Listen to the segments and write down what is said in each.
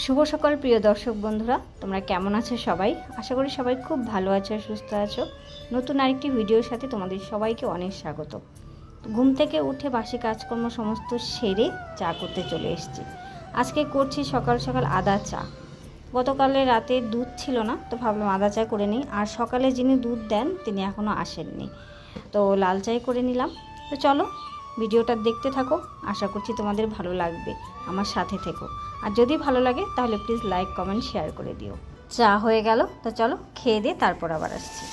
শুভ সকাল, প্রিয় দর্শক বন্ধুরা। তোমরা কেমন আছো সবাই? আশা করি সবাই খুব ভালো আছো সুস্থ আছো। নতুন আরেকটি ভিডিওর সাথে তোমাদের সবাইকে অনেক স্বাগত। ঘুম থেকে উঠে বাসি কাজকর্ম সমস্ত সেরে চা করতে চলে এসেছি। আজকে করছি সকাল সকাল আদা চা। গতকালে রাতে দুধ ছিল না, তো ভাবলাম আদা চা করে নিই। আর সকালে যিনি দুধ দেন, তিনি এখনও আসেননি। তো লাল চাই করে নিলাম। তো চলো ভিডিওটা দেখতে থাকো। আশা করছি তোমাদের ভালো লাগবে। আমার সাথে থেকো। আর যদি ভালো লাগে, তাহলে প্লিজ লাইক কমেন্ট শেয়ার করে দিও। চা হয়ে গেল, তো চলো খেয়ে দিয়ে তারপর আবার আসছি।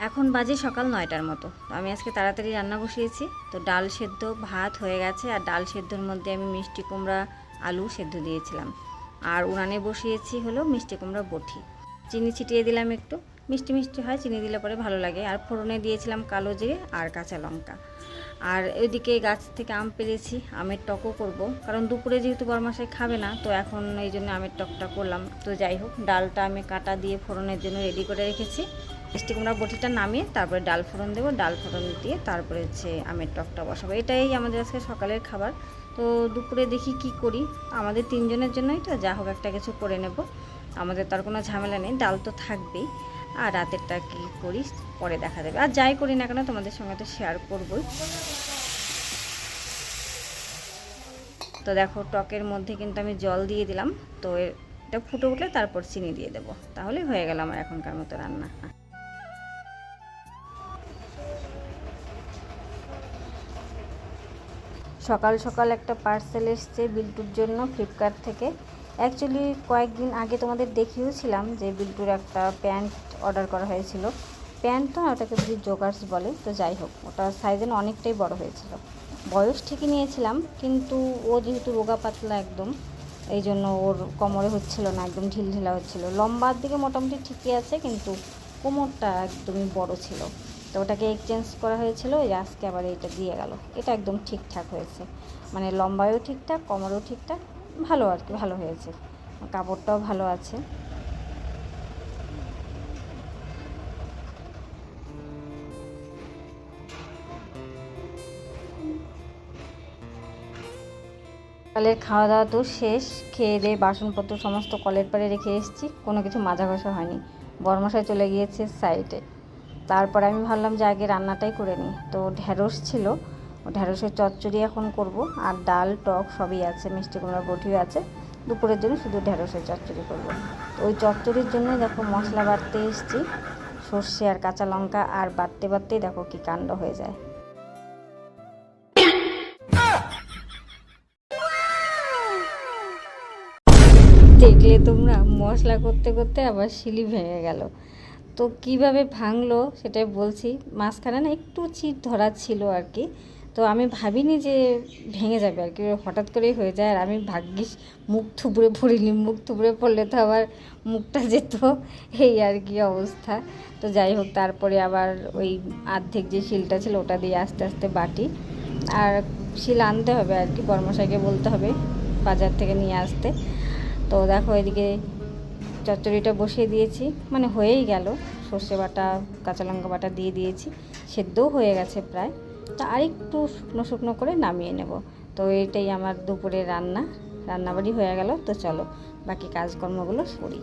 এখন বাজে সকাল নয়টার মতো। তো আমি আজকে তাড়াতাড়ি রান্না বসিয়েছি। তো ডাল সেদ্ধ, ভাত হয়ে গেছে। আর ডাল সেদ্ধর মধ্যে আমি মিষ্টি কুমড়া, আলু সেদ্ধ দিয়েছিলাম। আর উনানে বসিয়েছি হলো মিষ্টি কুমড়া বটি। চিনি ছিটিয়ে দিলাম একটু। মিষ্টি মিষ্টি হয়, চিনি দিলে পরে ভালো লাগে। আর ফোড়নে দিয়েছিলাম কালো জিরে আর কাঁচা লঙ্কা। আর এদিকে গাছ থেকে আম পেরেছি, আমের টকও করব। কারণ দুপুরে যেহেতু বরমাসায় খাবে না, তো এখন এই জন্য আমের টকটা করলাম। তো যাই হোক, ডালটা আমি কাটা দিয়ে ফোড়নের জন্য রেডি করে রেখেছি। মিষ্টি কুমড়া বটিটা নামিয়ে তারপরে ডাল ফোড়ন দেবো। ডাল ফোড়ন দিয়ে তারপরে হচ্ছে আমের টকটা বসাবো। এটাই আমাদের আজকে সকালের খাবার। তো দুপুরে দেখি কি করি। আমাদের তিনজনের জন্যই তো, যা হোক একটা কিছু করে নেব। আমাদের তার কোনো ঝামেলা নেই, ডাল তো থাকবেই। আর রাতেরটা কি করি পরে দেখা দেবে। আর যাই করি না কেন, তোমাদের সঙ্গে তো শেয়ার করবই। তো দেখো, টকের মধ্যে কিন্তু আমি জল দিয়ে দিলাম। তো এটা ফুটে উঠলে তারপর চিনি দিয়ে দেবো। তাহলে হয়ে গেল আমার এখনকার মতো রান্না। সকাল সকাল একটা পার্সেল এসছে বিল্টুর জন্য ফ্লিপকার্ট থেকে। অ্যাকচুয়ালি কয়েকদিন আগে তোমাদের দেখিয়েছিলাম যে বিল্টুর একটা প্যান্ট অর্ডার করা হয়েছিল। প্যান্ট তো না ওটাকে বুঝি জোগার্স বলে, তো যাই হোক ওটা সাইজে না অনেকটাই বড় হয়েছিল। বয়স ঠিকই নিয়েছিলাম, কিন্তু ও যেহেতু রোগা পাতলা একদম এই জন্য ওর কোমরে হচ্ছিল না, একদম ঢিলঢিলা হচ্ছিল। লম্বার দিকে মোটামুটি ঠিকই আছে, কিন্তু কোমরটা একদমই বড় ছিল। তো ওটাকে এক্সচেঞ্জ করা হয়েছিল আজকে আবার এটা দিয়ে গেল। এটা একদম ঠিকঠাক হয়েছে। মানে লম্বায়ও ঠিকঠাক, কোমরেও ঠিকঠাক, ভালো আর কি, ভালো হয়েছে। কাপড়টাও ভালো আছে। সকালের খাওয়া দাওয়া তো শেষ, খেয়ে দিয়ে বাসনপত্র সমস্ত কলের পাড়ে রেখে এসেছি, কোনো কিছু মাজা ঘষা হয়নি। বরমশায় চলে গিয়েছে সাইডে তারপর আমি ভাবলাম যে আগে রান্নাটাই করে নিই। তো ঢ্যাঁড়স ছিল, ঢ্যাঁড়সের চচ্চড়ি এখন করব, আর ডাল, টক সবই আছে, মিষ্টি কুমড়ার বটিও আছে। দুপুরের জন্য শুধু ঢ্যাঁড়সের চচ্চড়ি করব। তো ওই চচ্চড়ির জন্য দেখো মশলা বাটতে এসেছি। সর্ষে আর কাঁচা লঙ্কা, আর বাটতে বাটতেই দেখো কি কাণ্ড হয়ে যায়। দেখলে তোমরা মশলা করতে করতে আবার শিলি ভেঙে গেল। তো কীভাবে ভাঙলো সেটাই বলছি। মাঝখানে না একটু চিট ধরা ছিল আর কি। তো আমি ভাবিনি যে ভেঙে যাবে আর কি, হঠাৎ করেই হয়ে যায়। আর আমি ভাগ্যিস মুখ থুবড়ে পড়িনি, মুখ থুবড়ে পড়লে তো আবার মুখটা যেত, এই আর কি অবস্থা। তো যাই হোক, তারপরে আবার ওই আর্ধেক যে শিলটা ছিল ওটা দিয়ে আস্তে আস্তে বাটি। আর শিল আনতে হবে আর কি বর্মশাইকে বলতে হবে বাজার থেকে নিয়ে আসতে। তো দেখো এদিকে চচ্চড়িটা বসিয়ে দিয়েছি। মানে হয়েই গেল। সর্ষে বাটা, কাঁচা লঙ্কা বাটা দিয়ে দিয়েছি। সেদ্ধও হয়ে গেছে প্রায়। তা আরেকটু শুকনো শুকনো করে নামিয়ে নেব। তো এটাই আমার দুপুরে রান্না। রান্নাবাড়ি হয়ে গেল। তো চলো, বাকি কাজকর্মগুলো করি।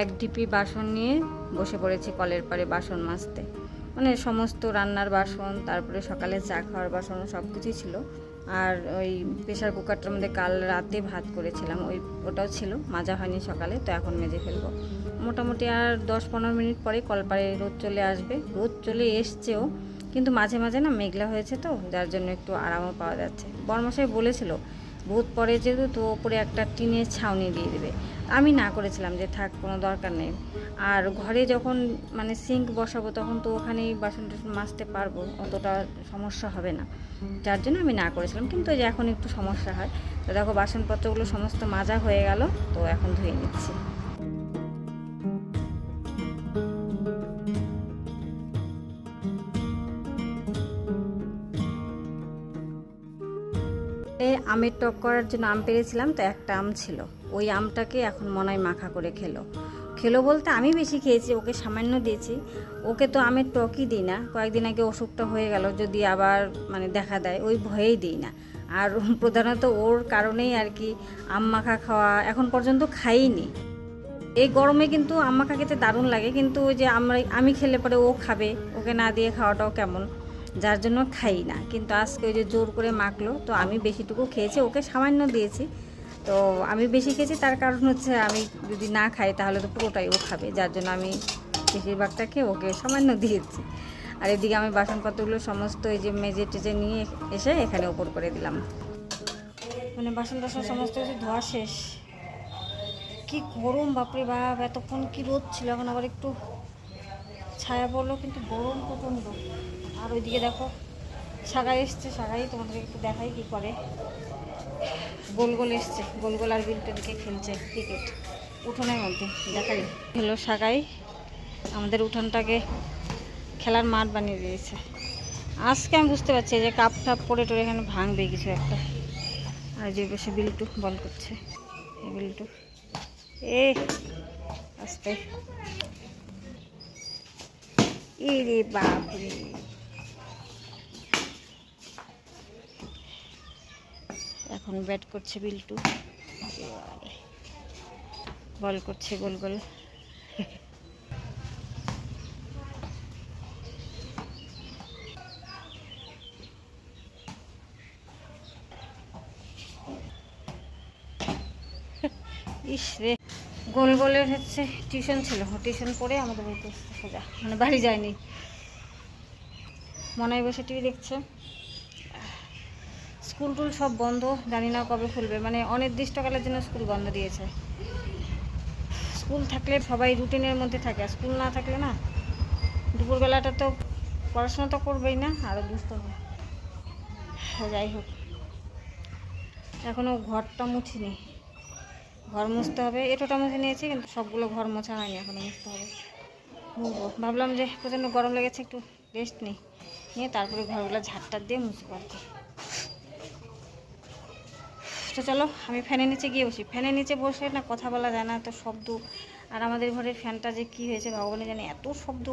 এক ঢিপি বাসন নিয়ে বসে পড়েছি কলের পাড়ে বাসন মাজতে। মানে সমস্ত রান্নার বাসন, তারপরে সকালে চা খাওয়ার বাসন সব কিছুই ছিল। আর ওই প্রেশার কুকারটার মধ্যে কাল রাতে ভাত করেছিলাম, ওই ওটাও ছিল, মাজা হয়নি সকালে, তো এখন মেজে ফেলব। মোটামুটি আর দশ পনেরো মিনিট পরে কলপারে রোদ চলে আসবে। রোদ চলে এসছেও, কিন্তু মাঝে মাঝে না মেঘলা হয়েছে তো, যার জন্য একটু আরামও পাওয়া যাচ্ছে। বর্মশাই বলেছিল রোদ পরে যেহেতু, তো ওপরে একটা টিনের ছাউনি দিয়ে দেবে। আমি না করেছিলাম যে থাক, কোনো দরকার নেই। আর ঘরে যখন মানে সিঙ্ক বসাবো, তখন তো ওখানেই বাসন টাসন মাজতে পারব, অতটা সমস্যা হবে না। যার জন্য আমি না করেছিলাম। কিন্তু যে এখন একটু সমস্যা হয়, তো দেখো বাসনপত্রগুলো সমস্ত মাজা হয়ে গেল, তো এখন ধুয়ে নিচ্ছি। আমের টক করার জন্য আম পেরেছিলাম, তো একটা আম ছিল। ওই আমটাকে এখন মনায় মাখা করে খেলো। খেলো বলতে আমি বেশি খেয়েছি, ওকে সামান্য দিয়েছি। ওকে তো আমের টকই দিই না। কয়েকদিন আগে অসুখটা হয়ে গেল, যদি আবার মানে দেখা দেয়, ওই ভয়েই দিই না। আর প্রধানত ওর কারণেই আর কি আম মাখা খাওয়া এখন পর্যন্ত খাইনি। এই গরমে কিন্তু আম মাখা খেতে দারুণ লাগে, কিন্তু ওই যে আমরা আমি খেলে পরে ও খাবে, ওকে না দিয়ে খাওয়াটাও কেমন? যার জন্য খাই না। কিন্তু আজকে ওই যে জোর করে মাখলো, তো আমি বেশিটুকু খেয়েছি, ওকে সামান্য দিয়েছি। তো আমি বেশি খেয়েছি, তার কারণ হচ্ছে আমি যদি না খাই তাহলে তো পুরোটাই ও খাবে, যার জন্য আমি বেশিরভাগটা খেয়ে ওকে সামান্য দিয়েছি। আর এদিকে আমি বাসনপত্রগুলো সমস্ত এই যে মেজে টেজে নিয়ে এসে এখানে ওপর করে দিলাম। মানে বাসন টাসন সমস্ত কিছু ধোয়া শেষ। কি গরম, বাপরে বাপ, এতক্ষণ কি রোদ ছিল, এখন আবার একটু ছায়া পড়ল, কিন্তু গরম প্রচণ্ড। আর ওইদিকে দেখো, সাগাই এসছে, সাগাই তোমাদের একটু দেখাই কি করে। গোল গোল এসছে, গোল গোল আর বিলটা দিকে খেলছে ক্রিকেট উঠোনের মধ্যে, দেখাই। হলো সাগাই, আমাদের উঠোনটাকে খেলার মাঠ বানিয়ে দিয়েছে। আজকে আমি বুঝতে পারছি যে কাপ টাপ পড়ে টরে এখানে ভাঙবে কিছু একটা। আর যে বসে বিলটু বল করছে বিল্টু। এ, আস্তে। ইরে বাপরে। এখন ব্যাট করছে বিল্টু। বল করছে গোল গোল। ইস রে। গোল গোলের হচ্ছে টিউশন ছিল, টিউশন পড়ে আমাদের বাড়িতে সোজা। মানে বাড়ি যায়নি। মনে বসে টিভি দেখছে। স্কুল টুল সব বন্ধ, জানি না কবে খুলবে। মানে অনির্দিষ্টকালের জন্য স্কুল বন্ধ দিয়েছে। স্কুল থাকলে সবাই রুটিনের মধ্যে থাকে স্কুল না থাকলে না, দুপুরবেলাটা তো পড়াশোনা তো করবেই না আরও দুষ্ট হবে। যাই হোক এখনও ঘরটা মুছিনি। ঘর মুছতে হবে, এটোটা মুছে নিয়েছি, কিন্তু সবগুলো ঘর মোছা হয়নি এখনও মুছতে হবে। মুছবো। ভাবলাম যে প্রচণ্ড গরম লেগেছে, একটু রেস্ট নিই। নিয়ে তারপরে ঘরগুলো ঝাড়টার দিয়ে মুছবো আর কি। তো চলো, আমি ফ্যানের নিচে গিয়ে বসি। ফ্যানের নিচে বসে না কথা বলা যায় না, এত শব্দ। আর আমাদের ঘরের ফ্যানটা যে কী হয়েছে ভগবানে জানে, এত শব্দ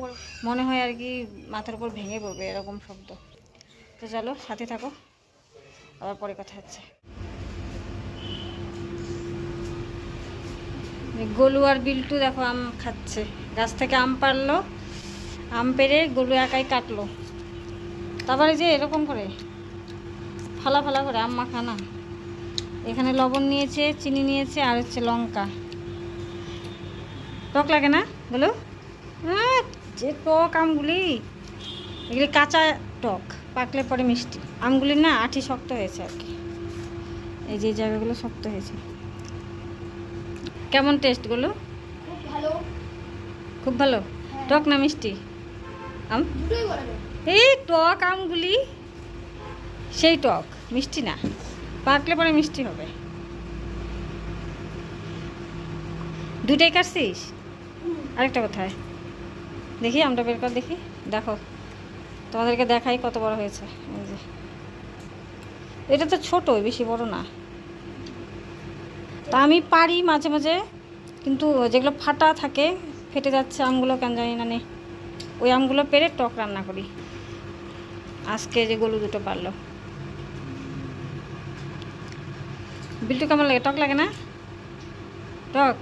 মনে হয় আর কি মাথার উপর ভেঙে পড়বে এরকম শব্দ। তো চলো, সাথে থাকো। আবার পরে কথা হচ্ছে। গলু আর বিল্টু দেখো আম খাচ্ছে। গাছ থেকে আম পারল, আম পেরে গলু একাই কাটলো। তারপরে যে এরকম করে, ফালা ফালা করে আম মাখা না। এখানে লবণ নিয়েছে চিনি নিয়েছে আর হচ্ছে লঙ্কা। টক লাগে না? বলো। যে টক আমগুলি এগুলি কাঁচা টক পাকলে পরে মিষ্টি। আমগুলি না আঠি শক্ত হয়েছে আর কি। এই যে জায়গাগুলো শক্ত হয়েছে। কেমন টেস্টগুলো খুব ভালো। খুব ভালো? টক না মিষ্টি? আম? এই টক আমগুলি সেই টক মিষ্টি না। পাকলে পরে মিষ্টি হবে। দুটাই কাটছিস? আরেকটা কোথায়? দেখি, আমটা বের কর দেখি। দেখো, তোমাদেরকে দেখাই কত বড় হয়েছে। এই যে। এটা তো ছোট বেশি বড় না। তা আমি পারি মাঝে মাঝে, কিন্তু যেগুলো ফাটা থাকে, ফেটে যাচ্ছে আমগুলো কেন জানি না নে। ওই আমগুলো পেরে টক রান্না করি। আজকে যে গলু দুটো পারল। বিল্টু কেমন লাগে? টক লাগে না? টক?